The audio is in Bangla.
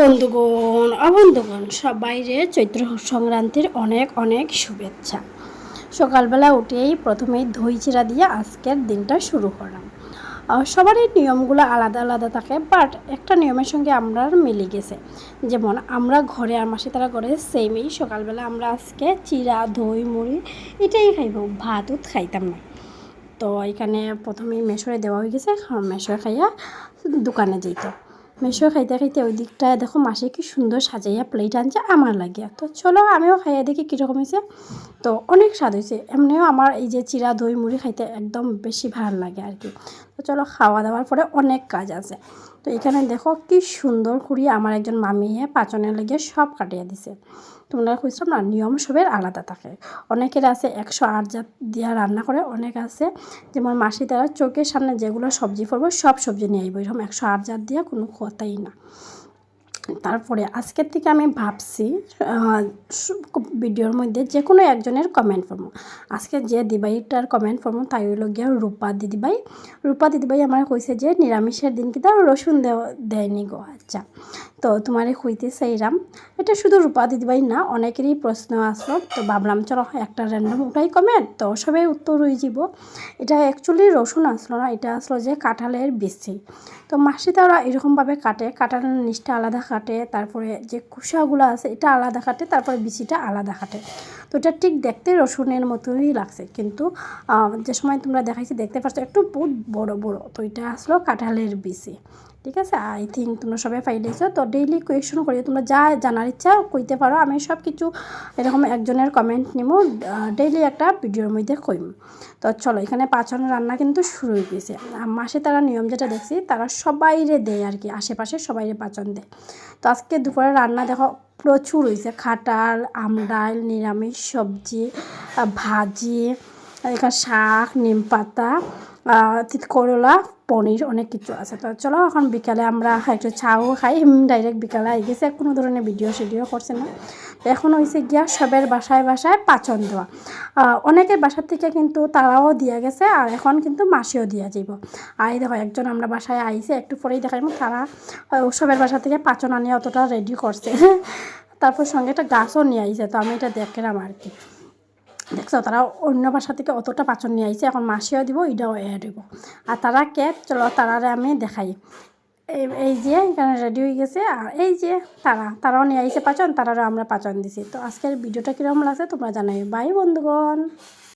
বন্ধুগণ, অবন্ধুগণ সবাইরে চৈত্র সংক্রান্তির অনেক অনেক শুভেচ্ছা। সকালবেলা উঠেই প্রথমেই দই চিরা দিয়ে আজকের দিনটা শুরু করলাম। সবারই নিয়মগুলো আলাদা আলাদা থাকে বাট একটা নিয়মের সঙ্গে আমরা মিলে গেছে। যেমন আমরা ঘরে আর মাসে তারা ঘরে সেমই সকালবেলা আমরা আজকে চিরা, দই, মুড়ি এটাই খাইব, ভাত উত খাইতাম না। তো এখানে প্রথমেই মেশরে দেওয়া হয়ে গেছে মেশর খাইয়া দোকানে যেত মেশো খাইতে খাইতে ওই দিকটায় দেখো মাসে কি সুন্দর সাজাইয়া প্লেট আনছে, আমার লাগিয়া। তো চলো আমিও খাইয়া দেখি কীরকম হয়েছে তো অনেক স্বাদ হয়েছে এমনিও আমার এই যে চিরা দই মুড়ি খাইতে একদম বেশি ভালো লাগে আর কি তো চলো খাওয়া দাওয়ার পরে অনেক কাজ আছে। তো এখানে দেখো কি সুন্দর করে আমার একজন মামিয়ে পাচনের লেগে সব কাটিয়ে দিছে। তোমরা কইছো না, নিয়ম সবের আলাদা থাকে। অনেকের আছে একশো আট জাত দিয়া রান্না করে, অনেক আছে যেমন মাসি তারা চোখের সামনে যেগুলো সবজি পড়ব সব সবজি নিয়ে আইব। এরকম একশো আট জাত দিয়া কোনো কথাই না তারপরে আজকের থেকে আমি ভাবছি ভিডিওর মধ্যে যে কোনো একজনের কমেন্ট করব আজকে যে দিবাইটার কমেন্ট করব তাই হইল গিয়া রূপা দিদিভাই। রূপা দিদিভাই আমার কইছে যে, নিরামিষের দিন কিন্তু রসুন দেয়নি গো আচ্ছা। তো তোমারে কইতে চাইলাম এটা শুধু রূপা দিদিভাই না, অনেকেরই প্রশ্ন আসলো। তো ভাবলাম, চলো একটা র্যান্ডম ওটাই কমেন্ট তো সবাই উত্তর হয়ে যাব। এটা অ্যাকচুয়ালি রসুন আসলো না, এটা আসলো যে কাঁঠালের বিচি। তো মাসি তারা এরকমভাবে কাটে কাটানোর নিচটা আলাদা কাটে। তারপরে যে কুসাগুলো আছে এটা আলাদা খাটে, তারপরে বিচিটা আলাদা খাটে। তো এটা ঠিক দেখতে রসুনের মতোই লাগছে। কিন্তু যে সময় তোমরা দেখাইছি, দেখতে পাচ্ছ একটু বহুত বড় বড়। তো এটা আসলো কাঁঠালের বিচি। ঠিক আছে? আই থিঙ্ক তোমরা সবাই পাইলেছো তো ডেইলি কোয়েশন করি তোমরা যা জানার ইচ্ছা কইতে পারো। আমি সব কিছু এরকম একজনের কমেন্ট নিব ডেইলি একটা ভিডিওর মধ্যে কইম। তো চলো, এখানে পাঁচন রান্না কিন্তু শুরু হয়ে গেছে। মাসে তারা নিয়ম যেটা দেখছি, তারা সবাইরে দেয় আর কি। আশেপাশে সবাইরে পাচন দেয়। তো আজকে দুপুরে রান্না দেখো, প্রচুর হয়েছে খাটাল আমডাল নিরামিষ সবজি ভাজি, এখানে শাক, নিম পাতা করলা, পনির অনেক কিছু আছে। তো চলো এখন বিকালে আমরা একটু চাও খাই। ডাইরেক্ট বিকালে আই গেছে। কোনো ধরনের ভিডিও সিডিও করছে না। এখন হয়েছে গিয়া সবের বাসায় বাসায় পাচন দেওয়া। অনেকের বাসার থেকে কিন্তু তারাও দিয়া গেছে আর এখন কিন্তু মাসিও দিয়া যাইব। আর এই দেখো, একজন আমরা বাসায় আইছে, একটু পরেই দেখাইব। তারা সবের বাসা থেকে পাচন আনিয়ে অতটা রেডি করছে। তারপর সঙ্গে একটা গাছও নিয়ে আইছে। তো আমি এটা দেখলাম আর কি। দেখছ, তারা অন্য বাসা থেকে অতটা পাচন নিয়ে আইছে এখন মাসিও দিব এটাও এ দিব। আর তারা ক্যাপ চলো তারারে আমি দেখাই। এই এই যে এখানে রেডি হয়ে গেছে। আর এই যে তারা তারাও নিয়ে আইছে পাচন তারারও আমরা পাচন দিছি। তো আজকের ভিডিওটা কীরকম লাগছে তোমরা জানাই। বাই বন্ধুগণ।